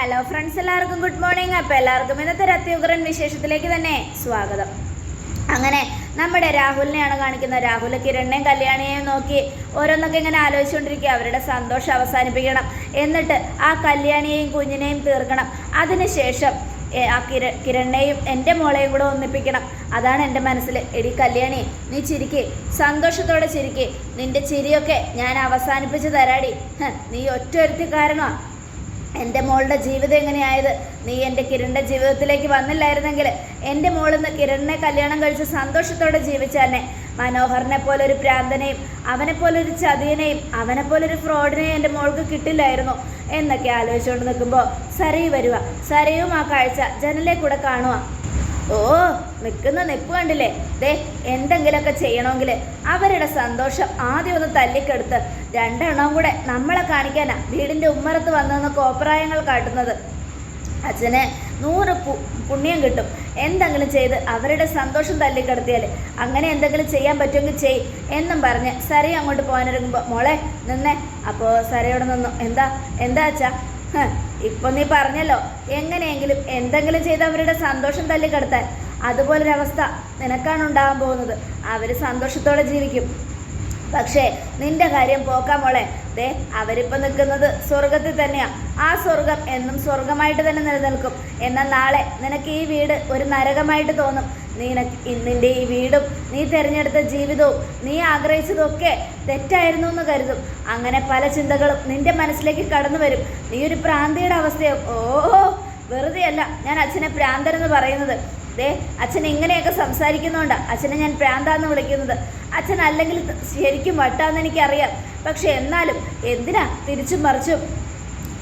Hello friends എല്ലാവർക്കും good morning അപ്പോൾ എല്ലാവർക്കും ഇന്നത്തെ രത്യുഗ്രൻ വിശേഷത്തിലേക്ക് തന്നെ സ്വാഗതം. അങ്ങനെ നമ്മുടെ രാഹുലിനെയാണ് കാണിക്കുന്നത്. രാഹുൽ കിരണിനെയും കല്യാണിയെയും നോക്കി ഓരോന്നൊക്കെ ഇങ്ങനെ ആലോചിച്ചുകൊണ്ടിരിക്കുക. അവരുടെ സന്തോഷം അവസാനിപ്പിക്കണം. എന്നിട്ട് ആ കല്യാണിയെയും കുഞ്ഞിനെയും തീർക്കണം. അതിനുശേഷം ആ കിര കിരണിനെയും എന്റെ മോളെയും കൂടെ ഒന്നിപ്പിക്കണം. അതാണ് എന്റെ മനസ്സിൽ. എടി കല്യാണി നീ ചിരിക്ക്. സന്തോഷത്തോടെ ചിരിക്ക്. നിന്റെ ചിരിയൊക്കെ ഞാൻ അവസാനിപ്പിച്ച് തരാടി. നീ ഒറ്റ ഒരുത്തി കാരണമാണ് എന്റെ മോളുടെ ജീവിതം എങ്ങനെയായത്? നീ എന്റെ കിരണിന്റെ ജീവിതത്തിലേക്ക് വന്നില്ലായിരുന്നെങ്കിൽ എന്റെ മോളിന്ന് കിരണിനെ കല്യാണം കഴിച്ച് സന്തോഷത്തോടെ ജീവിച്ചാന്നെ മനോഹറിനെ പോലൊരു പ്രാന്തനെയും അവനെ പോലെ ഒരു ചതിയനെയും അവനെ പോലെ ഒരു ഫ്രോഡിനെയും എന്റെ മോൾക്ക് കിട്ടില്ലായിരുന്നു. എന്നൊക്കെ ആലോചിച്ചുകൊണ്ട് നിൽക്കുമ്പോൾ സരയു വരിക സരയും ആ കാഴ്ച ജനലേ കൂടെ കാണുക ഓ നിൽക്കുന്ന നിപ്പ് കണ്ടില്ലേ? ദേ എന്തെങ്കിലുമൊക്കെ ചെയ്യണമെങ്കിൽ അവരുടെ സന്തോഷം ആദ്യം ഒന്ന് തല്ലിക്കെടുത്ത് രണ്ടെണ്ണവും കൂടെ നമ്മളെ കാണിക്കാനാ വീടിന്റെ ഉമ്മറത്ത് വന്നതെന്ന് കോപ്രായങ്ങൾ കാട്ടുന്നത്. അച്ഛന് നൂറ് പുണ്യം കിട്ടും. എന്തെങ്കിലും ചെയ്ത് അവരുടെ സന്തോഷം തല്ലിക്കെടുത്തിയാൽ അങ്ങനെ എന്തെങ്കിലും ചെയ്യാൻ പറ്റുമെങ്കിൽ ചെയ് എന്നും പറഞ്ഞ് സരി അങ്ങോട്ട് പോകാനൊരുങ്ങുമ്പോൾ മോളെ നിന്നേ. അപ്പോൾ സരയോടെ നിന്നു എന്താ എന്താ അച്ഛാ? ഇപ്പൊ നീ പറഞ്ഞല്ലോ. എങ്ങനെയെങ്കിലും എന്തെങ്കിലും ചെയ്ത് അവരുടെ സന്തോഷം തല്ലിക്കെടുത്താൻ. അതുപോലൊരവസ്ഥ നിനക്കാണ് ഉണ്ടാകാൻ പോകുന്നത്. അവർ സന്തോഷത്തോടെ ജീവിക്കും. പക്ഷേ നിന്റെ കാര്യം പോക്കാ മോളെ. ദേ അവരിപ്പോൾ നിൽക്കുന്നത് സ്വർഗത്തിൽ തന്നെയാ. ആ സ്വർഗം എന്നും സ്വർഗമായിട്ട് തന്നെ നിലനിൽക്കും. എന്നാൽ നാളെ നിനക്ക് ഈ വീട് ഒരു നരകമായിട്ട് തോന്നും. നിനക്ക് ഇന്നിന്റെ ഈ വീടും നീ തിരഞ്ഞെടുത്ത ജീവിതവും നീ ആഗ്രഹിച്ചതൊക്കെ തെറ്റായിരുന്നു എന്ന് കരുതും. അങ്ങനെ പല ചിന്തകളും നിന്റെ മനസ്സിലേക്ക് കടന്നു വരും. നീ ഒരു പ്രാന്തിയുടെ അവസ്ഥയും? ഓ വെറുതെയല്ല. ഞാൻ അച്ഛനെ പ്രാന്തരെന്ന് പറയുന്നത്. ദേ അച്ഛൻ ഇങ്ങനെയൊക്കെ സംസാരിക്കുന്നുണ്ട് അച്ഛനെ ഞാൻ പ്രാന്താന്ന് വിളിക്കുന്നത്. അച്ഛൻ അല്ലെങ്കിൽ ശരിക്കും വട്ടാന്ന് എനിക്കറിയാം. പക്ഷെ എന്നാലും എന്തിനാ തിരിച്ചും മറിച്ചും?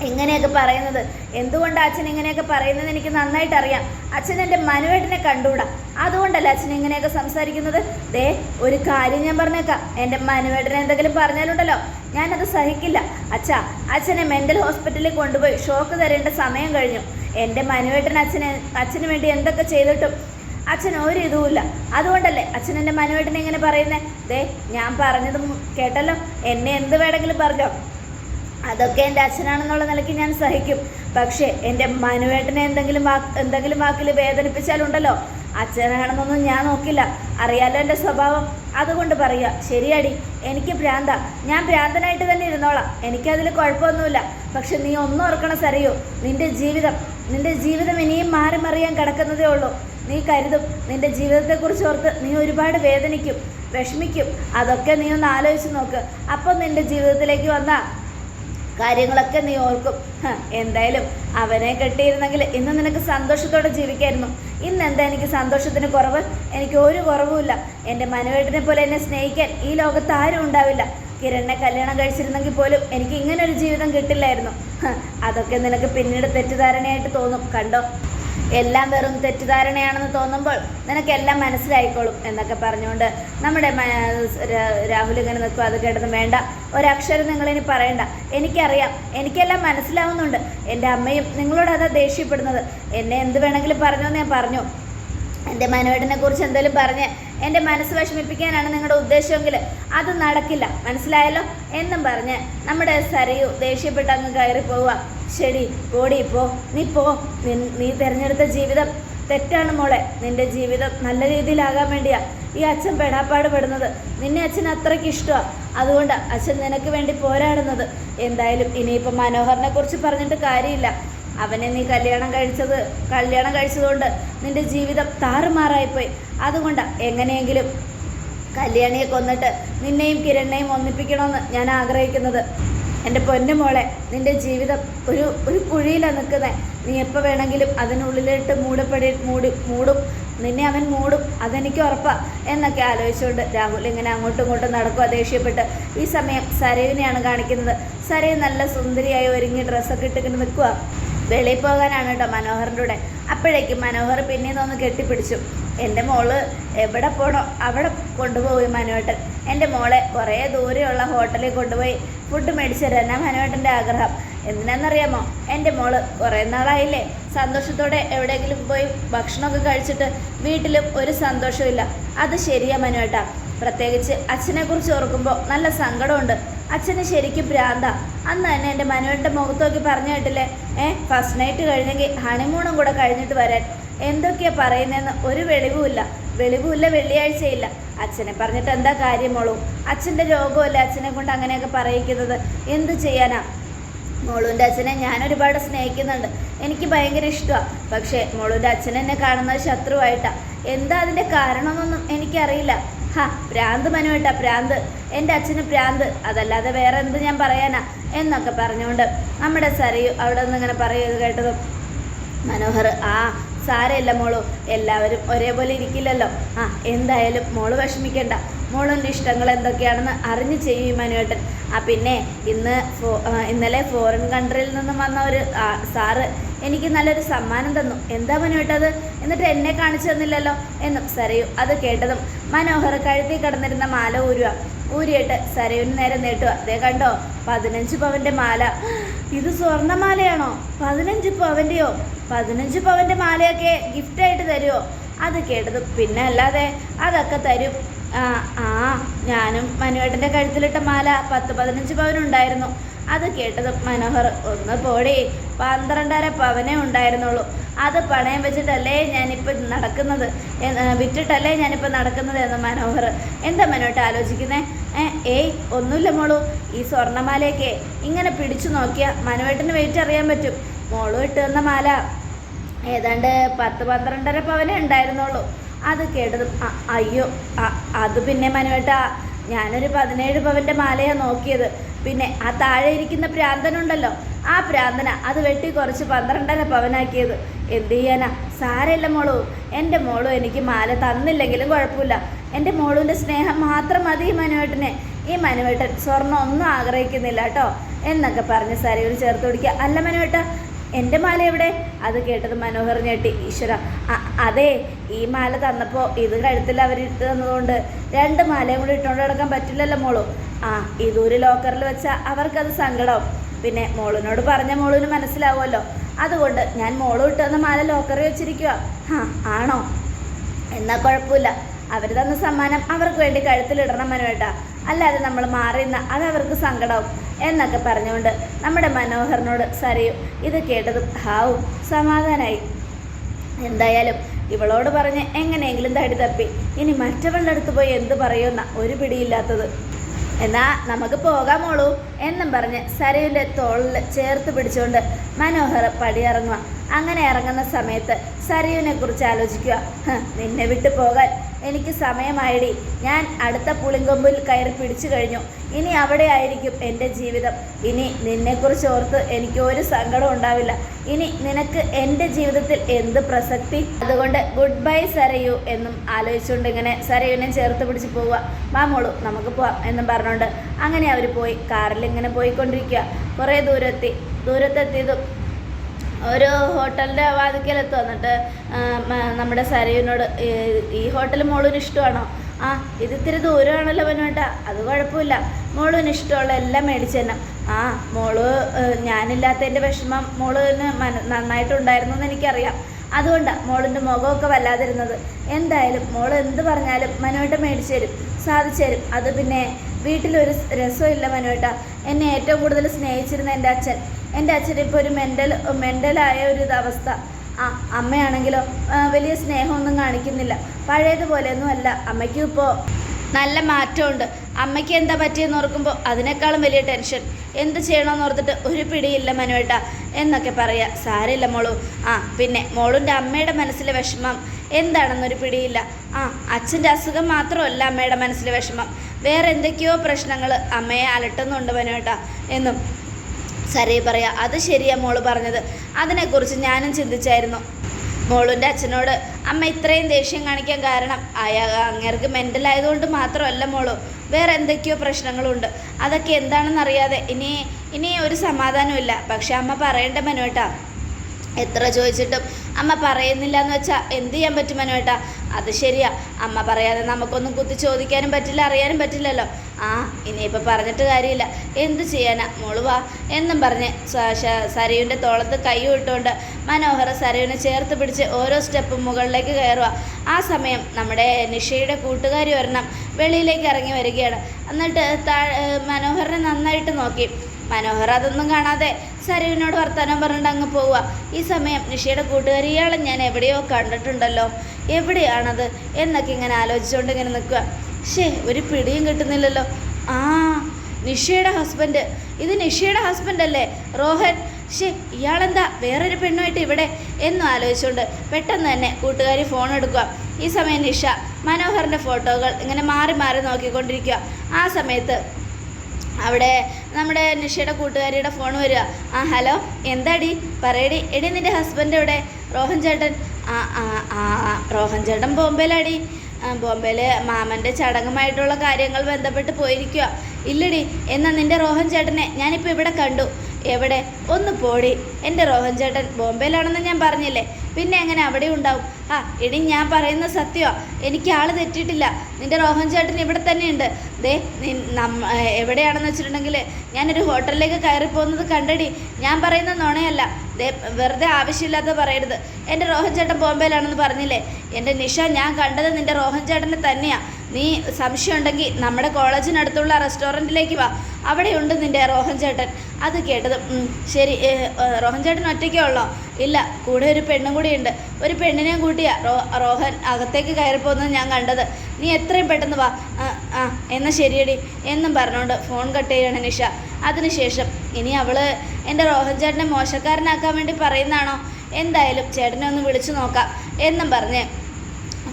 ഇങ്ങനെയൊക്കെ പറയുന്നത്. എന്തുകൊണ്ട് അച്ഛൻ ഇങ്ങനെയൊക്കെ പറയുന്നത് എനിക്ക് നന്നായിട്ട് അറിയാം. അച്ഛൻ എന്റെ മനുവേട്ടനെ കണ്ടുകൂടാ? അതുകൊണ്ടല്ല അച്ഛൻ ഇങ്ങനെയൊക്കെ സംസാരിക്കുന്നത്? ദേ ഒരു കാര്യം ഞാൻ പറഞ്ഞേക്കാം. എന്റെ മനുവേട്ടനെ എന്തെങ്കിലും പറഞ്ഞാലുണ്ടല്ലോ ഞാനത് സഹിക്കില്ല. അച്ഛാ അച്ഛനെ മെന്റൽ ഹോസ്പിറ്റലിൽ കൊണ്ടുപോയി ഷോക്ക് തരേണ്ട സമയം കഴിഞ്ഞു. എന്റെ മനുവേട്ടൻ അച്ഛനെ അച്ഛന് വേണ്ടി എന്തൊക്കെ ചെയ്തിട്ടും അച്ഛൻ ഒരു ഇതുമില്ല. അതുകൊണ്ടല്ലേ അച്ഛൻ എന്റെ മനുവേട്ടനെ ഇങ്ങനെ പറയുന്നത് ദേ ഞാൻ പറഞ്ഞതും കേട്ടല്ലോ. എന്നെ എന്ത് വേണമെങ്കിലും പറഞ്ഞോ. അതൊക്കെ എന്റെ അച്ഛനാണെന്നുള്ള നിലയ്ക്ക് ഞാൻ സഹിക്കും. പക്ഷേ എന്റെ മനുവേട്ടനെ എന്തെങ്കിലും വാക്ക് എന്തെങ്കിലും വാക്കിൽ വേദനിപ്പിച്ചാലുണ്ടല്ലോ? അച്ഛനാണെന്നൊന്നും ഞാൻ നോക്കില്ല. അറിയാലോ എന്റെ സ്വഭാവം? അതുകൊണ്ട് പറയുക ശരിയാടി എനിക്ക് ഭ്രാന്ത. ഞാൻ ഭ്രാന്തനായിട്ട് തന്നെ ഇരുന്നോളാം. എനിക്കതിൽ കുഴപ്പമൊന്നുമില്ല. പക്ഷെ നീ ഒന്നും ഓർക്കണം സറിയോ നിന്റെ ജീവിതം നിന്റെ ജീവിതം ഇനിയും മാറി മറിയാൻ കിടക്കുന്നതേ ഉള്ളൂ. നീ കരുതും. നിന്റെ ജീവിതത്തെക്കുറിച്ച് ഓർത്ത് നീ ഒരുപാട് വേദനിക്കും വിഷമിക്കും. അതൊക്കെ നീ ഒന്ന് ആലോചിച്ച് നോക്ക്. അപ്പം നിന്റെ ജീവിതത്തിലേക്ക് വന്നാൽ കാര്യങ്ങളൊക്കെ നീ ഓർക്കും. എന്തായാലും അവനെ കെട്ടിയിരുന്നെങ്കിൽ ഇന്ന് നിനക്ക് സന്തോഷത്തോടെ ജീവിക്കായിരുന്നു. ഇന്ന് എന്താ എനിക്ക് സന്തോഷത്തിന് കുറവ്? എനിക്ക് ഒരു കുറവുമില്ല എന്റെ മനുവേട്ടനെ പോലെ എന്നെ സ്നേഹിക്കാൻ ഈ ലോകത്ത് ആരും ഉണ്ടാവില്ല. കിരണിനെ കല്യാണം കഴിച്ചിരുന്നെങ്കിൽ പോലും എനിക്ക് ഇങ്ങനെ ഒരു ജീവിതം കിട്ടില്ലായിരുന്നു. അതൊക്കെ നിനക്ക് പിന്നീട് തെറ്റിദ്ധാരണയായിട്ട് തോന്നും. കണ്ടോ? എല്ലാം വെറും തെറ്റിദ്ധാരണയാണെന്ന് തോന്നുമ്പോൾ നിനക്കെല്ലാം മനസ്സിലായിക്കോളും എന്നൊക്കെ പറഞ്ഞുകൊണ്ട് നമ്മുടെ രാഹുൽ ഇങ്ങനെ നിൽക്കും. അത് കേട്ടത് വേണ്ട. ഒരക്ഷരം നിങ്ങളിനി പറയണ്ട. എനിക്കറിയാം. എനിക്കെല്ലാം മനസ്സിലാവുന്നുണ്ട്. എന്റെ അമ്മയും നിങ്ങളോട് അതാ ദേഷ്യപ്പെടുന്നത്. എന്നെ എന്ത് വേണമെങ്കിലും പറഞ്ഞോ ഞാൻ പറഞ്ഞു. എന്റെ മനുവേട്ടനെ കുറിച്ച് എന്തെങ്കിലും പറഞ്ഞ് എന്റെ മനസ്സ് വിഷമിപ്പിക്കാനാണ് നിങ്ങളുടെ ഉദ്ദേശമെങ്കിൽ അത് നടക്കില്ല. മനസ്സിലായല്ലോ? എന്നും പറഞ്ഞ് നമ്മുടെ സരയു ദേഷ്യപ്പെട്ടങ്ങ് കയറി പോവുക ശരി പോടി പോ. നീ പോ. നീ തിരഞ്ഞെടുത്ത ജീവിതം തെറ്റാണ് മോളെ. നിന്റെ ജീവിതം നല്ല രീതിയിലാകാൻ വേണ്ടിയാ ഈ അച്ഛൻ പെടാപ്പാട് പെടുന്നത് നിന്നെ അച്ഛൻ അത്രയ്ക്ക് ഇഷ്ടമാണ് അതുകൊണ്ട് അച്ഛൻ നിനക്ക് വേണ്ടി പോരാടുന്നത്. എന്തായാലും ഇനിയിപ്പോൾ മനോഹറിനെ കുറിച്ച് പറഞ്ഞിട്ട് കാര്യമില്ല. അവനെ നീ കല്യാണം കഴിച്ചത് കല്യാണം കഴിച്ചതുകൊണ്ട് നിന്റെ ജീവിതം താറുമാറായിപ്പോയി. അതുകൊണ്ട് എങ്ങനെയെങ്കിലും കല്യാണിയെ കൊന്നിട്ട് നിന്നെയും കിരണിനെയും ഒന്നിപ്പിക്കണമെന്ന് ഞാൻ ആഗ്രഹിക്കുന്നത്. എന്റെ പൊന്നു മോളെ നിന്റെ ജീവിതം ഒരു ഒരു കുഴിയിലാണ് നിൽക്കുന്നത് നീ എപ്പോൾ വേണമെങ്കിലും അതിനുള്ളിലിട്ട് മൂടപ്പെടി മൂടി മൂടും. നിന്നെ അവൻ മൂടും. അതെനിക്ക് ഉറപ്പാണ് എന്നൊക്കെ ആലോചിച്ചുകൊണ്ട് രാഹുൽ ഇങ്ങനെ അങ്ങോട്ടും ഇങ്ങോട്ടും നടക്കുക ദേഷ്യപ്പെട്ട്. ഈ സമയം സരയുവിനെയാണ് കാണിക്കുന്നത്. സരയു നല്ല സുന്ദരിയായി ഒരുങ്ങി ഡ്രസ്സൊക്കെ ഇട്ടിങ്ങനെ നിൽക്കുക വെളിയിൽ പോകാനാണ് കേട്ടോ മനോഹറിന്റെ കൂടെ. അപ്പോഴേക്കും മനോഹർ പിന്നീന്ന് ഒന്ന് കെട്ടിപ്പിടിച്ചു. എന്റെ മോൾ എവിടെ പോണോ അവിടെ കൊണ്ടുപോയി മനുവേട്ടൻ. എന്റെ മോളെ കുറേ ദൂരെയുള്ള ഹോട്ടലിൽ കൊണ്ടുപോയി ഫുഡ് മേടിച്ചു തരാനാണ് മനുവേട്ടന്റെ ആഗ്രഹം. എന്തിനാണെന്നറിയാമോ? എന്റെ മോൾ കുറേ നാളായില്ലേ സന്തോഷത്തോടെ എവിടെയെങ്കിലും പോയി ഭക്ഷണമൊക്കെ കഴിച്ചിട്ട് വീട്ടിലും ഒരു സന്തോഷമില്ല അത് ശരിയാ മനുവേട്ടാ. പ്രത്യേകിച്ച് അച്ഛനെക്കുറിച്ച് ഓർക്കുമ്പോൾ നല്ല സങ്കടമുണ്ട്. അച്ഛന് ശരിക്കും ഭ്രാന്ത. അന്ന് തന്നെ എന്റെ മനുവിന്റെ മുഖത്ത് നോക്കി പറഞ്ഞു കേട്ടില്ലേ? ഏ ഫസ്റ്റ് നൈറ്റ് കഴിഞ്ഞെങ്കിൽ ഹണിമൂണും കൂടെ കഴിഞ്ഞിട്ട് വരാൻ. എന്തൊക്കെയാ പറയുന്നതെന്ന് ഒരു വെളിവുമില്ല. വെളിവുമില്ല വെള്ളിയാഴ്ചയില്ല. അച്ഛനെ പറഞ്ഞിട്ട് എന്താ കാര്യമോളൂ അച്ഛന്റെ രോഗമല്ലേ അച്ഛനെ കൊണ്ട് അങ്ങനെയൊക്കെ പറയിക്കുന്നത്? എന്ത് ചെയ്യാനാ? മോളുവിന്റെ അച്ഛനെ ഞാൻ ഒരുപാട് സ്നേഹിക്കുന്നുണ്ട്. എനിക്ക് ഭയങ്കര ഇഷ്ടമാണ് പക്ഷേ മോളുവിന്റെ അച്ഛനെന്നെ കാണുന്നത് ശത്രുവായിട്ടാണ് എന്താ അതിന്റെ കാരണമെന്നൊന്നും എനിക്കറിയില്ല. ഹാ പ്രാന്ത് മനുവേട്ടാ പ്രാന്ത്. എന്റെ അച്ഛന് പ്രാന്ത്. അതല്ലാതെ വേറെ എന്ത് ഞാൻ പറയാനാ? എന്നൊക്കെ പറഞ്ഞുകൊണ്ട് നമ്മുടെ സരയു അവിടെ നിന്ന് ഇങ്ങനെ പറയുക കേട്ടതും മനോഹർ ആ സാരമില്ല മോളു. എല്ലാവരും ഒരേപോലെ ഇരിക്കില്ലല്ലോ. ആ എന്തായാലും മോൾ വിഷമിക്കണ്ട. മോളിന്റെ ഇഷ്ടങ്ങൾ എന്തൊക്കെയാണെന്ന് അറിഞ്ഞ് ചെയ്യും മനുവേട്ടൻ ആ പിന്നെ ഇന്ന് ഇന്നലെ ഫോറിൻ കൺട്രിയിൽ നിന്നും വന്ന ഒരു സാറ് എനിക്ക് നല്ലൊരു സമ്മാനം തന്നു. എന്താ മനുവേട്ടത് എന്നിട്ട് എന്നെ കാണിച്ചു തന്നില്ലല്ലോ? എന്നും സരയു അത് കേട്ടതും മനോഹർ കഴുത്തിൽ കിടന്നിരുന്ന മാല ഊരുക. ഊരിയിട്ട് സരയുവിന് നേരെ നീട്ടുക. അതേ കണ്ടോ? പതിനഞ്ച് പവന്റെ മാല. ഇത് സ്വർണമാലയാണോ പതിനഞ്ച് പവന്റെയോ പതിനഞ്ച് പവന്റെ മാലയൊക്കെ ഗിഫ്റ്റായിട്ട് തരുമോ അത് കേട്ടത് പിന്നെ അല്ലാതെ അതൊക്കെ തരും. ആ ഞാനും മനുവേട്ടന്റെ കഴുത്തിലിട്ട മാല പത്ത് പതിനഞ്ച് പവനുണ്ടായിരുന്നു. അത് കേട്ടത് മനോഹർ ഒന്ന് പോടി. പന്ത്രണ്ടര പവനേ ഉണ്ടായിരുന്നുള്ളൂ. അത് പണയം വെച്ചിട്ടല്ലേ ഞാനിപ്പോൾ നടക്കുന്നത് വിറ്റിട്ടല്ലേ ഞാനിപ്പോൾ നടക്കുന്നത് എന്ന് മനോഹർ. എന്താ മനോട്ട് ആലോചിക്കുന്നേ? ഏയ് ഒന്നുമില്ല മോളു. ഈ സ്വർണമാലയൊക്കെ ഇങ്ങനെ പിടിച്ചു നോക്കിയാൽ മനുവേട്ടന് വെയിറ്റ് അറിയാൻ പറ്റും. മോൾ ഇട്ട് തന്ന മാല. ഏതാണ്ട് പത്ത് പന്ത്രണ്ടര പവനേ ഉണ്ടായിരുന്നുള്ളൂ. അത് കേട്ടതും അയ്യോ അത് പിന്നെ മനുവേട്ടാ. ഞാനൊരു പതിനേഴ് പവന്റെ മാലയാണ് നോക്കിയത്. പിന്നെ ആ താഴെ ഇരിക്കുന്ന പ്രാന്തനുണ്ടല്ലോ ആ പ്രാന്തന അത് വെട്ടി കുറച്ച് പന്ത്രണ്ടര പവനാക്കിയത്. എന്ത് ചെയ്യാനാ? സാരമില്ല മോളു. എന്റെ മോളും എനിക്ക് മാല തന്നില്ലെങ്കിലും കുഴപ്പമില്ല. എന്റെ മോളുവിന്റെ സ്നേഹം മാത്രം മതി ഈ മനുവേട്ടനെ. ഈ മനുവേട്ടൻ സ്വർണം ഒന്നും ആഗ്രഹിക്കുന്നില്ല കേട്ടോ. എന്നൊക്കെ പറഞ്ഞ് സരയൂർ ചേർത്ത് പിടിക്കുക. അല്ല മനുവേട്ട എന്റെ മാല എവിടെ? അത് കേട്ടത് മനോഹർ ഞെട്ടി. ഈശ്വര അതെ ഈ മാല തന്നപ്പോൾ ഇത് കഴുത്തിൽ അവരിട്ട് തന്നതുകൊണ്ട്. രണ്ട് മാലയും കൂടി ഇട്ടുകൊണ്ട് കിടക്കാൻ പറ്റില്ലല്ലോ മോളു. ആ ഇതൊരു ലോക്കറിൽ വെച്ചാൽ അവർക്കത് സങ്കടം. പിന്നെ മോളിനോട് പറഞ്ഞ മോളിന് മനസ്സിലാവുമല്ലോ. അതുകൊണ്ട് ഞാൻ മോൾ ഇട്ട് തന്ന മാല ലോക്കറിൽ വെച്ചിരിക്കുക ആ ആണോ? എന്നാൽ കുഴപ്പമില്ല. അവർ തന്ന സമ്മാനം അവർക്ക് വേണ്ടി കഴുത്തിലിടണം മനുവേട്ടാ. അല്ലാതെ നമ്മൾ മാറിയുന്ന അത് അവർക്ക് സങ്കടവും എന്നൊക്കെ പറഞ്ഞുകൊണ്ട് നമ്മുടെ മനോഹറിനോട് സരയും ഇത് കേട്ടതും ഹാവും സമാധാനായി. എന്തായാലും ഇവളോട് പറഞ്ഞ് എങ്ങനെയെങ്കിലും തടി തപ്പി. ഇനി മറ്റവളുടെ അടുത്ത് പോയി എന്ത് പറയുമെന്ന ഒരു പിടിയില്ലാത്തത്. എന്നാ നമുക്ക് പോകാം മോളൂ എന്നും പറഞ്ഞ് സരയുടെ തോളിൽ ചേർത്ത് പിടിച്ചുകൊണ്ട് മനോഹർ പടിയിറങ്ങുക. അങ്ങനെ ഇറങ്ങുന്ന സമയത്ത് സരയുവിനെ കുറിച്ച് ആലോചിക്കുക. നിന്നെ വിട്ടു പോകാൻ എനിക്ക് സമയമായിടി. ഞാൻ അടുത്ത പുളിങ്കൊമ്പിൽ കയറി പിടിച്ചു കഴിഞ്ഞു. ഇനി അവിടെ ആയിരിക്കും എന്റെ ജീവിതം. ഇനി നിന്നെക്കുറിച്ച് ഓർത്ത് എനിക്ക് ഒരു സങ്കടം ഉണ്ടാവില്ല. ഇനി നിനക്ക് എന്റെ ജീവിതത്തിൽ എന്ത് പ്രസക്തി? അതുകൊണ്ട് ഗുഡ് ബൈ സരയു എന്നും ആലോചിച്ചുകൊണ്ട് ഇങ്ങനെ സരയുവിനെ ചേർത്ത് പിടിച്ച് പോവുക. മാമോളൂ നമുക്ക് പോവാം എന്നും പറഞ്ഞുകൊണ്ട് അങ്ങനെ അവർ പോയി. കാറിൽ ഇങ്ങനെ പോയിക്കൊണ്ടിരിക്കുക. കുറേ ദൂരത്തി ദൂരത്തെത്തിയതും ഒരു ഹോട്ടലിന്റെ വാതിക്കലെത്തു വന്നിട്ട് ആ, നമ്മുടെ സരയുവിനോട് "ഈ- ഹോട്ടൽ മോളിന് ഇഷ്ടമാണോ? ആ ഇത് ഇത്തിരി ദൂരമാണല്ലോ പനുവേട്ട അത് കുഴപ്പമില്ല. മോളിന് ഇഷ്ടമുള്ള എല്ലാം മേടിച്ചു തന്നെ. ആ മോൾ ഞാനില്ലാത്തതിന്റെ വിഷമം മോളിന് മന നന്നായിട്ടുണ്ടായിരുന്നു എന്ന് എനിക്കറിയാം. അതുകൊണ്ടാണ് മോളിന്റെ മുഖമൊക്കെ വല്ലാതിരുന്നത്. എന്തായാലും മോൾ എന്ത് പറഞ്ഞാലും മനുവേട്ട മേടിച്ചു തരും സാധിച്ചു തരും. അത് പിന്നെ വീട്ടിലൊരു രസമില്ല മനുവേട്ട. എന്നെ ഏറ്റവും കൂടുതൽ സ്നേഹിച്ചിരുന്ന എന്റെ അച്ഛൻ. എന്റെ അച്ഛൻ ഇപ്പോൾ ഒരു മെന്റൽ മെന്റലായ ഒരു അവസ്ഥ. ആ അമ്മയാണെങ്കിലോ വലിയ സ്നേഹമൊന്നും കാണിക്കുന്നില്ല. പഴയതുപോലെയൊന്നും അല്ല. അമ്മയ്ക്കും ഇപ്പോൾ നല്ല മാറ്റമുണ്ട്. അമ്മയ്ക്ക് എന്താ പറ്റിയെന്ന് ഓർക്കുമ്പോൾ അതിനേക്കാളും വലിയ ടെൻഷൻ എന്ത് ചെയ്യണമെന്ന് ഓർത്തിട്ട് ഒരു പിടിയില്ല മനുവേട്ട എന്നൊക്കെ പറയാ. സാരമില്ല മോളു. ആ പിന്നെ മോളുന്റെ അമ്മയുടെ മനസ്സിലെ വിഷമം എന്താണെന്നൊരു പിടിയില്ല. ആ അച്ഛന്റെ അസുഖം മാത്രമല്ല അമ്മയുടെ മനസ്സിലെ വിഷമം. വേറെ എന്തൊക്കെയോ പ്രശ്നങ്ങൾ അമ്മയെ അലട്ടുന്നുണ്ട് മനുവേട്ട എന്നും. സരേ പറയാ അത് ശരിയാ മോൾ പറഞ്ഞത്. അതിനെക്കുറിച്ച് ഞാനും ചിന്തിച്ചായിരുന്നു. മോളുന്റെ അച്ഛനോട് അമ്മ ഇത്രയും ദേഷ്യം കാണിക്കാൻ കാരണം അയാ അങ്ങേർക്ക് മെന്റലായതുകൊണ്ട് മാത്രമല്ല മോളു വേറെ എന്തൊക്കെയോ പ്രശ്നങ്ങളുണ്ട്. അതൊക്കെ എന്താണെന്ന് അറിയാതെ ഇനി ഇനി ഒരു സമാധാനമില്ല പക്ഷെ അമ്മ പറയേണ്ട മനുവേട്ടാ എത്ര ചോദിച്ചിട്ടും അമ്മ പറയുന്നില്ല എന്ന് വെച്ചാൽ എന്ത് ചെയ്യാൻ പറ്റും മനുവേട്ടാ? അത് ശരിയാ. അമ്മ പറയാതെ നമുക്കൊന്നും കുത്തി ചോദിക്കാനും പറ്റില്ല അറിയാനും പറ്റില്ലല്ലോ. ആ ഇനിയിപ്പോൾ പറഞ്ഞിട്ട് കാര്യമില്ല. എന്ത് ചെയ്യാനാ? മോൾ വാ. എന്നും പറഞ്ഞ് സരയുവിന്റെ തോളത്ത് കൈ ഇട്ടുകൊണ്ട് മനോഹർ സരയുവിനെ ചേർത്ത് പിടിച്ച് ഓരോ സ്റ്റെപ്പും മുകളിലേക്ക് കയറുക ആ സമയം നമ്മുടെ നിഷയുടെ കൂട്ടുകാരി ഒരെണ്ണം വെളിയിലേക്ക് ഇറങ്ങി വരികയാണ്. എന്നിട്ട് മനോഹരനെ നന്നായിട്ട് നോക്കി. മനോഹർ അതൊന്നും കാണാതെ സരുവിനോട് വർത്തമാനം പറഞ്ഞിട്ട് അങ്ങ് പോവുക. ഈ സമയം നിഷയുടെ കൂട്ടുകാരി ഇയാളെ ഞാൻ എവിടെയോ കണ്ടിട്ടുണ്ടല്ലോ. എവിടെയാണത്? എന്നൊക്കെ ഇങ്ങനെ ആലോചിച്ചുകൊണ്ട് ഇങ്ങനെ നിൽക്കുക. ഷേ ഒരു പിടിയും കിട്ടുന്നില്ലല്ലോ. ആ നിഷയുടെ ഹസ്ബൻഡ്. ഇത് നിഷയുടെ ഹസ്ബൻഡ് അല്ലേ? റോഹൻ. ഷേ ഇയാളെന്താ? വേറൊരു പെണ്ണുമായിട്ട് ഇവിടെ? എന്നും ആലോചിച്ചുകൊണ്ട് പെട്ടെന്ന് തന്നെ കൂട്ടുകാരി ഫോൺ എടുക്കുക. ഈ സമയം നിഷ മനോഹറിന്റെ ഫോട്ടോകൾ ഇങ്ങനെ മാറി മാറി നോക്കിക്കൊണ്ടിരിക്കുക. ആ സമയത്ത് അവിടെ നമ്മുടെ നിഷയുടെ കൂട്ടുകാരിയുടെ ഫോൺ വരിക. ആ ഹലോ എന്താടി? പറയടി. എടി നിന്റെ ഹസ്ബൻഡ് എവിടെ? റോഹൻ ചേട്ടൻ. ആ ആ ആ റോഹൻ ചേട്ടൻ ബോംബെയിലാടി. ബോംബെയിൽ മാമന്റെ ചടങ്ങുമായിട്ടുള്ള കാര്യങ്ങൾ ബന്ധപ്പെട്ട് പോയിരിക്കുക ഇല്ലടി എന്നാൽ നിന്റെ റോഹൻ ചേട്ടനെ ഞാനിപ്പോൾ ഇവിടെ കണ്ടു. എവിടെ? ഒന്ന് പോടി. എന്റെ റോഹൻ ചേട്ടൻ ബോംബെയിലാണെന്ന് ഞാൻ പറഞ്ഞില്ലേ? പിന്നെ എങ്ങനെ അവിടെ ഉണ്ടാവും? ആ എടി ഞാൻ പറയുന്ന സത്യമാണ് എനിക്ക് ആൾ തെറ്റിയിട്ടില്ല നിന്റെ റോഹൻ ചേട്ടൻ ഇവിടെ തന്നെയുണ്ട്. ദേ നമ്മ എവിടെയാണെന്ന് വെച്ചിട്ടുണ്ടെങ്കിൽ ഞാനൊരു ഹോട്ടലിലേക്ക് കയറിപ്പോകുന്നത് കണ്ടടി. ഞാൻ പറയുന്ന നുണയല്ല. ദേ വെറുതെ ആവശ്യമില്ലാത്ത പറയരുത്. എന്റെ റോഹൻ ചേട്ടൻ ബോംബെയിലാണെന്ന് പറഞ്ഞില്ലേ? എന്റെ നിഷ ഞാൻ കണ്ടത് നിന്റെ റോഹൻ ചേട്ടനെ തന്നെയാ. നീ സംശയം ഉണ്ടെങ്കിൽ നമ്മുടെ കോളേജിനടുത്തുള്ള റെസ്റ്റോറന്റിലേക്ക് വാ. അവിടെയുണ്ട് നിന്റെ റോഹൻ ചേട്ടൻ. അത് കേട്ടത് ശരി റോഹൻ ചേട്ടൻ ഒറ്റയ്ക്കേ ഉള്ളോ? ഇല്ല കൂടെ ഒരു പെണ്ണും ഉണ്ട്. ഒരു പെണ്ണിനെയും കൂട്ടിയാ റോ റോഹൻ അകത്തേക്ക് കയറി പോകുന്നത് ഞാൻ കണ്ടത്. നീ എത്രയും പെട്ടെന്ന് വാ. ആ എന്നാൽ ശരിയടി എന്നും പറഞ്ഞുകൊണ്ട് ഫോൺ കട്ട് ചെയ്യണം നിഷ. അതിനുശേഷം ഇനി അവൾ എന്റെ റോഹൻ ചേട്ടനെ മോശക്കാരനാക്കാൻ വേണ്ടി പറയുന്നതാണോ? എന്തായാലും ചേട്ടനെ ഒന്ന് വിളിച്ചു നോക്കാം. എന്നും പറഞ്ഞ്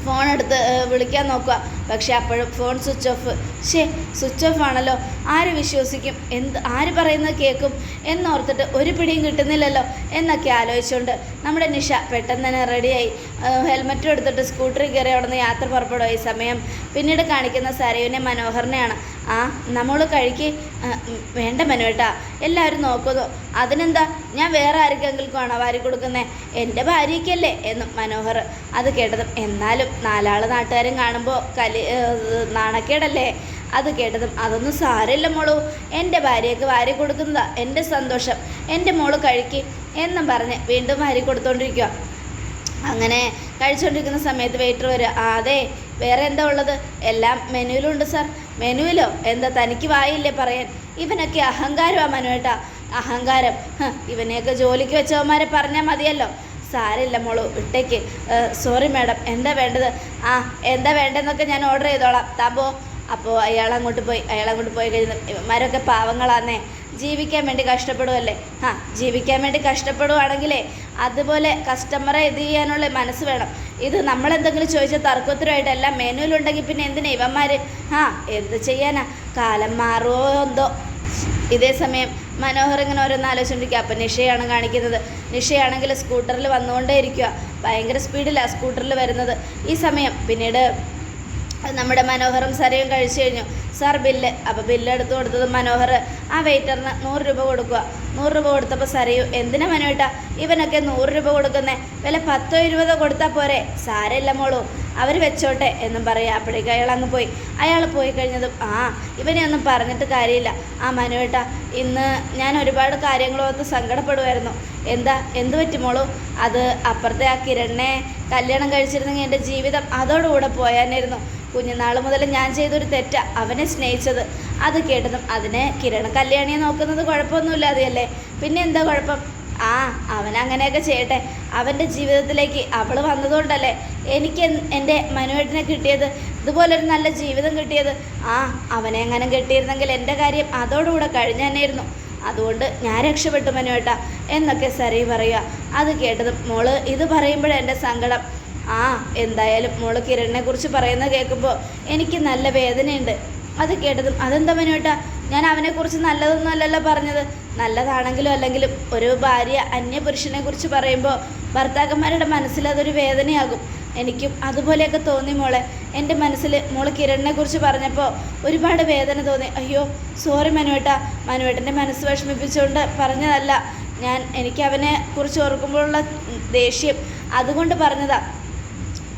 ഫോൺ എടുത്ത് വിളിക്കാൻ നോക്കുക. പക്ഷെ അപ്പോഴും ഫോൺ സ്വിച്ച് ഓഫ് ശേ സ്വിച്ച് ഓഫ് ആണല്ലോ. ആര് വിശ്വസിക്കും? എന്ത് ആര് പറയുന്നത് കേൾക്കും എന്നോർത്തിട്ട് ഒരു പിടിയും കിട്ടുന്നില്ലല്ലോ. എന്നൊക്കെ ആലോചിച്ചുകൊണ്ട് നമ്മുടെ നിഷ പെട്ടെന്ന് തന്നെ റെഡിയായി ഹെൽമെറ്റ് എടുത്തിട്ട് സ്കൂട്ടറിൽ കയറി അവിടെ നിന്ന് യാത്ര പുറപ്പെടുക സമയം. പിന്നീട് കാണിക്കുന്ന സരയുവിനെ മനോഹരനെയാണ്. ആ നമ്മൾ കഴിക്ക്. വേണ്ട മനുവേട്ടാ എല്ലാവരും നോക്കുന്നു. അതിനെന്താ? ഞാൻ വേറെ ആർക്കെങ്കിലും ആണോ വാരി കൊടുക്കുന്നത് എന്റെ ഭാര്യയ്ക്കല്ലേ എന്നും മനോഹർ അത് കേട്ടതും. എന്നാലും നാലാൾ നാട്ടുകാരും കാണുമ്പോൾ കലി നാണക്കേടല്ലേ? അത് കേട്ടതും. അതൊന്നും സാരമില്ല മോളു. എന്റെ ഭാര്യയ്ക്ക് വാരി കൊടുക്കുന്നതാ എന്റെ സന്തോഷം. എന്റെ മോൾ കഴിക്ക്. എന്നും പറഞ്ഞ് വീണ്ടും വാരി കൊടുത്തോണ്ടിരിക്കുക അങ്ങനെ കഴിച്ചുകൊണ്ടിരിക്കുന്ന സമയത്ത് വെയിറ്റർ വരിക അതെ വേറെ എന്താ ഉള്ളത്? എല്ലാം മെനുവിലുണ്ട് സാർ മെനുവിലോ? എന്താ തനിക്ക് വായില്ലേ പറയാൻ? ഇവനൊക്കെ അഹങ്കാരമാ മനുവേട്ടാ. അഹങ്കാരം. ഇവനെയൊക്കെ ജോലിക്ക് വെച്ചവന്മാരെ പറഞ്ഞാൽ മതിയല്ലോ. സാരമില്ല മോളു ഇട്ടേക്ക് സോറി മാഡം എന്താ വേണ്ടത്? ആ എന്താ വേണ്ടതെന്നൊക്കെ ഞാൻ ഓർഡർ ചെയ്തോളാം. താമ്പോ അപ്പോൾ അയാൾ അങ്ങോട്ട് പോയി അയാൾ അങ്ങോട്ട് പോയി കഴിഞ്ഞ ഇവന്മാരൊക്കെ പാവങ്ങളാന്നേ. ജീവിക്കാൻ വേണ്ടി കഷ്ടപ്പെടുമല്ലേ ആ ജീവിക്കാൻ വേണ്ടി കഷ്ടപ്പെടുവാണെങ്കിലേ അതുപോലെ കസ്റ്റമറെ ഇത് ചെയ്യാനുള്ള മനസ്സ് വേണം. ഇത് നമ്മളെന്തെങ്കിലും ചോദിച്ചാൽ തർക്കത്തിലുമായിട്ടല്ല മെനുവിലുണ്ടെങ്കിൽ പിന്നെ എന്തിനാ ഇവന്മാർ ആ എന്ത് ചെയ്യാനാ? കാലം മാറുമോ എന്തോ? ഇതേ സമയം മനോഹർ ഇങ്ങനെ ഓരോന്ന് ആലോചിച്ചുകൊണ്ടിരിക്കുക അപ്പം നിഷയാണ് കാണിക്കുന്നത്. നിഷയാണെങ്കിൽ സ്കൂട്ടറിൽ വന്നുകൊണ്ടേ ഇരിക്കുക ഭയങ്കര സ്പീഡിലാണ് സ്കൂട്ടറിൽ വരുന്നത്. ഈ സമയം പിന്നീട് നമ്മുടെ മനോഹറും സരയും കഴിച്ചു കഴിഞ്ഞു. സാർ ബില്ല് അപ്പോൾ ബില്ല് എടുത്ത് കൊടുത്തത് മനോഹർ. ആ വെയിറ്ററിന് നൂറ് രൂപ കൊടുക്കുക. നൂറ് രൂപ കൊടുത്തപ്പോൾ സരയു എന്തിനാ മനോട്ടാ ഇവനൊക്കെ നൂറ് രൂപ കൊടുക്കുന്നേ. വില പത്തോ ഇരുപതോ കൊടുത്താൽ പോരെ. സാരമില്ല മോളൂ. അവർ വെച്ചോട്ടെ എന്നും പറയുക അപ്പോഴേക്കും അയാൾ അങ്ങ് പോയി. അയാൾ പോയി കഴിഞ്ഞതും ആ ഇവനെ ഒന്നും പറഞ്ഞിട്ട് കാര്യമില്ല. ആ മനുവേട്ട ഇന്ന് ഞാൻ ഒരുപാട് കാര്യങ്ങളോർത്ത് സങ്കടപ്പെടുമായിരുന്നു എന്താ എന്ത് പറ്റി മോളൂ? അത് അപ്പുറത്തെ ആ കിരണിനെ കല്യാണം കഴിച്ചിരുന്നെങ്കിൽ എന്റെ ജീവിതം അതോടുകൂടെ പോയാനായിരുന്നു. കുഞ്ഞുനാൾ മുതൽ ഞാൻ ചെയ്തൊരു തെറ്റ അവനെ സ്നേഹിച്ചത്. അത് കേട്ടതും അതിനെ കിരണ കല്യാണിയെ നോക്കുന്നത് കുഴപ്പമൊന്നുമില്ലാതെയല്ലേ പിന്നെ എന്താ കുഴപ്പം? ആ അവൻ അങ്ങനെയൊക്കെ ചെയ്യട്ടെ. അവന്റെ ജീവിതത്തിലേക്ക് അവൾ വന്നതുകൊണ്ടല്ലേ എനിക്ക് എൻ- എന്റെ മനുവേട്ടനെ കിട്ടിയത്. ഇതുപോലൊരു നല്ല ജീവിതം കിട്ടിയത്. ആ അവനെ അങ്ങനെ കിട്ടിയിരുന്നെങ്കിൽ എന്റെ കാര്യം അതോടുകൂടെ കഴിഞ്ഞു തന്നെയായിരുന്നു. അതുകൊണ്ട് ഞാൻ രക്ഷപ്പെട്ടു മനുവേട്ട എന്നൊക്കെ സരി പറയുക. അത് കേട്ടതും മോൾ ഇത് പറയുമ്പോഴെന്റെ സങ്കടം. ആ എന്തായാലും മോൾ കിരണിനെ കുറിച്ച് പറയുന്നത് കേൾക്കുമ്പോൾ എനിക്ക് നല്ല വേദനയുണ്ട്. അത് കേട്ടതും അതെന്താ മനുവേട്ടാ? ഞാൻ അവനെക്കുറിച്ച് നല്ലതൊന്നും അല്ലല്ലോ പറഞ്ഞത്. നല്ലതാണെങ്കിലും അല്ലെങ്കിലും ഒരു ഭാര്യ അന്യപുരുഷനെ കുറിച്ച് പറയുമ്പോൾ ഭർത്താക്കന്മാരുടെ മനസ്സിൽ അതൊരു വേദനയാകും. എനിക്കും അതുപോലെയൊക്കെ തോന്നി മോളെ. എന്റെ മനസ്സിൽ മോൾ കിരണിനെ കുറിച്ച് പറഞ്ഞപ്പോൾ ഒരുപാട് വേദന തോന്നി. അയ്യോ സോറി മനുവേട്ട. മനുവേട്ടന്റെ മനസ്സ് വിഷമിപ്പിച്ചുകൊണ്ട് പറഞ്ഞതല്ല. ഞാൻ എനിക്ക് അവനെ കുറിച്ച് ഓർക്കുമ്പോഴുള്ള ദേഷ്യം അതുകൊണ്ട് പറഞ്ഞതാ.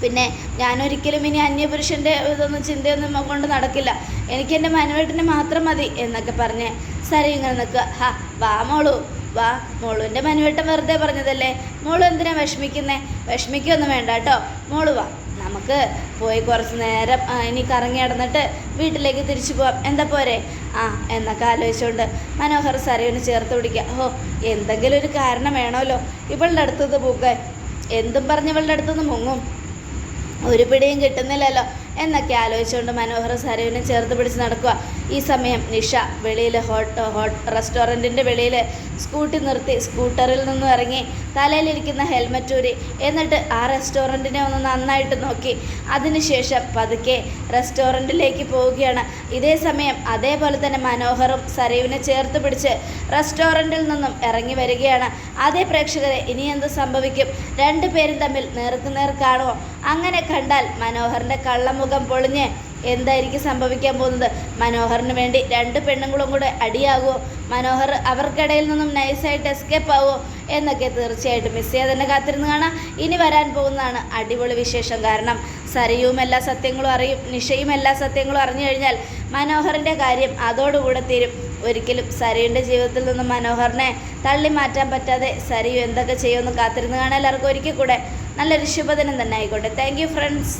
പിന്നെ ഞാനൊരിക്കലും ഇനി അന്യപുരുഷന്റെ ഇതൊന്നും ചിന്തയൊന്നും കൊണ്ട് നടക്കില്ല. എനിക്ക് എന്റെ മനുവേട്ടനെ മാത്രം മതി എന്നൊക്കെ പറഞ്ഞ് സരി ഇങ്ങനെ നിൽക്കുക. ഹാ വാ മോളു. വാ മോളുവിന്റെ മനുവേട്ടൻ വെറുതെ പറഞ്ഞതല്ലേ? മോളു എന്തിനാ വിഷമിക്കുന്നേ? വിഷമിക്കൊന്നും വേണ്ട കേട്ടോ. മോളു വാ. നമുക്ക് പോയി കുറച്ച് നേരം ഇനി കറങ്ങി നടന്നിട്ട് വീട്ടിലേക്ക് തിരിച്ചു പോവാം. എന്താ പോരെ? ആ എന്നൊക്കെ ആലോചിച്ചുകൊണ്ട് മനോഹർ സരയുവിന് ചേർത്ത് പിടിക്കുക. ഓ എന്തെങ്കിലും ഒരു കാരണം വേണമല്ലോ. ഇവളുടെ അടുത്തുനിന്ന് പൂക്കാൻ എന്തും പറഞ്ഞ് ഇവളുടെ അടുത്തുനിന്ന് മുങ്ങും. ഒരു പിടിയും കിട്ടുന്നില്ലല്ലോ. എന്നൊക്കെ ആലോചിച്ചുകൊണ്ട് മനോഹർ സരവിനെ ചേർത്ത് പിടിച്ച് നടക്കുക. ഈ സമയം നിഷ വെളിയിൽ ഹോട്ട് ഹോട്ട് റെസ്റ്റോറന്റിന്റെ വെളിയിൽ സ്കൂട്ടി നിർത്തി സ്കൂട്ടറിൽ നിന്നും ഇറങ്ങി തലയിലിരിക്കുന്ന ഹെൽമറ്റ് ഊരി എന്നിട്ട് ആ റെസ്റ്റോറന്റിനെ ഒന്ന് നന്നായിട്ട് നോക്കി. അതിനുശേഷം പതുക്കെ റെസ്റ്റോറന്റിലേക്ക് പോവുകയാണ്. ഇതേ സമയം അതേപോലെ തന്നെ മനോഹറും സരീവിനെ ചേർത്ത് പിടിച്ച് റെസ്റ്റോറന്റിൽ നിന്നും ഇറങ്ങി വരികയാണ്. അതേ പ്രേക്ഷകരെ ഇനി എന്ത് സംഭവിക്കും? രണ്ടുപേരും തമ്മിൽ നേർക്കുനേർ കാണുമോ അങ്ങനെ കണ്ടാൽ മനോഹറിന്റെ കള്ളമുഖം പൊളിഞ്ഞ് എന്തായിരിക്കും സംഭവിക്കാൻ പോകുന്നത്? മനോഹറിന് വേണ്ടി രണ്ട് പെണ്ണുങ്ങളും കൂടെ അടിയാകുമോ മനോഹർ അവർക്കിടയിൽ നിന്നും നൈസായിട്ട് എസ്കേപ്പ് ആവുമോ എന്നൊക്കെ തീർച്ചയായിട്ടും മിസ് ചെയ്യാതെ തന്നെ കാത്തിരുന്ന് കാണാം. ഇനി വരാൻ പോകുന്നതാണ് അടിപൊളി വിശേഷം. കാരണം സരയും എല്ലാ സത്യങ്ങളും അറിയും നിഷയും എല്ലാ സത്യങ്ങളും അറിഞ്ഞു കഴിഞ്ഞാൽ മനോഹറിന്റെ കാര്യം അതോടുകൂടെ തീരും. ഒരിക്കലും സരയുടെ ജീവിതത്തിൽ നിന്ന് മനോഹറിനെ തള്ളി മാറ്റാൻ പറ്റാതെ സരയു എന്തൊക്കെ ചെയ്യുമെന്ന് കാത്തിരുന്ന് കാണാൻ എല്ലാവർക്കും ഒരിക്കൽ കൂടെ നല്ലൊരു ശുഭദിനം തന്നെ ആയിക്കോട്ടെ. Thank friends